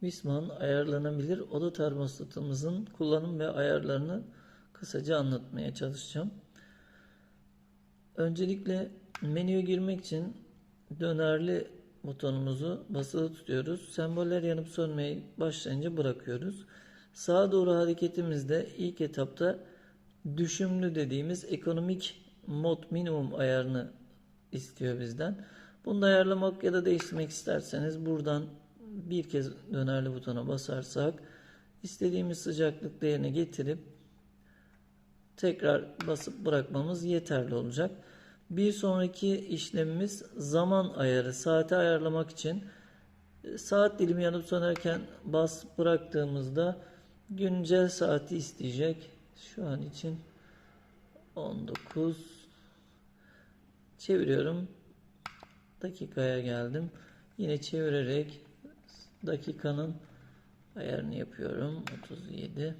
Wisman ayarlanabilir oda termostatımızın kullanım ve ayarlarını kısaca anlatmaya çalışacağım. Öncelikle menüye girmek için dönerli butonumuzu basılı tutuyoruz. Semboller yanıp sönmeye başlayınca bırakıyoruz. Sağa doğru hareketimizde ilk etapta düşümlü dediğimiz ekonomik mod minimum ayarını istiyor bizden. Bunu da ayarlamak ya da değiştirmek isterseniz buradan bir kez dönerli butona basarsak istediğimiz sıcaklık değerini getirip tekrar basıp bırakmamız yeterli olacak. Bir sonraki işlemimiz zaman ayarı. Saati ayarlamak için saat dilimi yanıp sönerken bas bıraktığımızda güncel saati isteyecek. Şu an için 19 çeviriyorum. Dakikaya geldim. Yine çevirerek dakikanın ayarını yapıyorum. 37.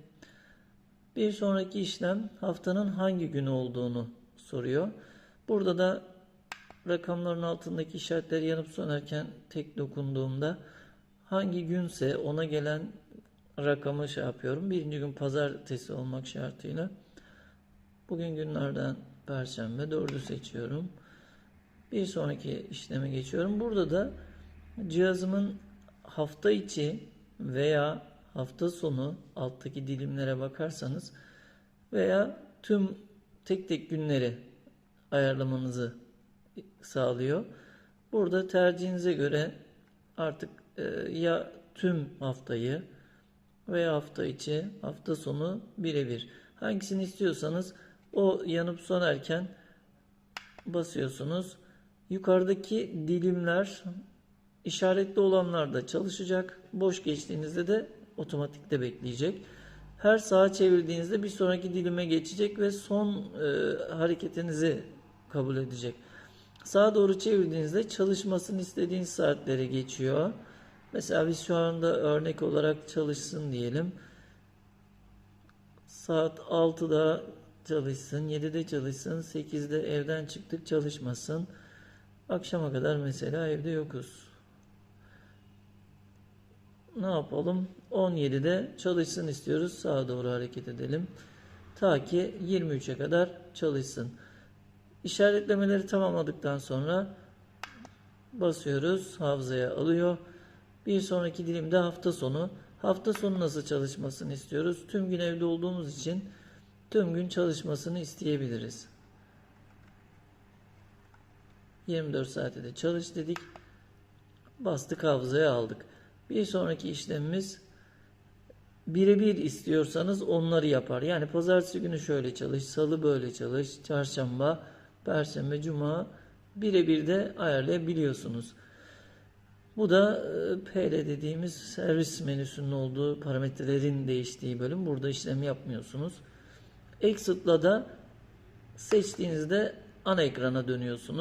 Bir sonraki işlem haftanın hangi günü olduğunu soruyor. Burada da rakamların altındaki işaretler yanıp sönerken tek dokunduğumda hangi günse ona gelen rakamı şey yapıyorum. Birinci gün pazartesi olmak şartıyla. Bugün günlerden perşembe 4'ü seçiyorum. Bir sonraki işleme geçiyorum. Burada da cihazımın hafta içi veya hafta sonu alttaki dilimlere bakarsanız veya tüm tek tek günleri ayarlamanızı sağlıyor. Burada tercihinize göre artık e, ya tüm haftayı veya hafta içi, hafta sonu birebir. Hangisini istiyorsanız o yanıp sönerken basıyorsunuz. Yukarıdaki dilimler işaretli olanlar da çalışacak. Boş geçtiğinizde de otomatikte bekleyecek. Her sağa çevirdiğinizde bir sonraki dilime geçecek ve son e, hareketinizi kabul edecek. Sağa doğru çevirdiğinizde çalışmasını istediğiniz saatlere geçiyor. Mesela biz şu anda örnek olarak çalışsın diyelim. Saat 6'da çalışsın, 7'de çalışsın, 8'de evden çıktık çalışmasın. Akşama kadar mesela evde yokuz. Ne yapalım? 17'de çalışsın istiyoruz. Sağa doğru hareket edelim. Ta ki 23'e kadar çalışsın. İşaretlemeleri tamamladıktan sonra basıyoruz. Hafızaya alıyor. Bir sonraki dilimde hafta sonu. Hafta sonu nasıl çalışmasını istiyoruz? Tüm gün evde olduğumuz için tüm gün çalışmasını isteyebiliriz. 24 saate de çalış dedik. Bastık hafızaya aldık. Bir sonraki işlemimiz birebir istiyorsanız onları yapar. Yani pazartesi günü şöyle çalış, salı böyle çalış, çarşamba, perşembe, cuma birebir de ayarlayabiliyorsunuz. Bu da e, PL dediğimiz servis menüsünün olduğu parametrelerin değiştiği bölüm. Burada işlem yapmıyorsunuz. Exit'la da seçtiğinizde ana ekrana dönüyorsunuz.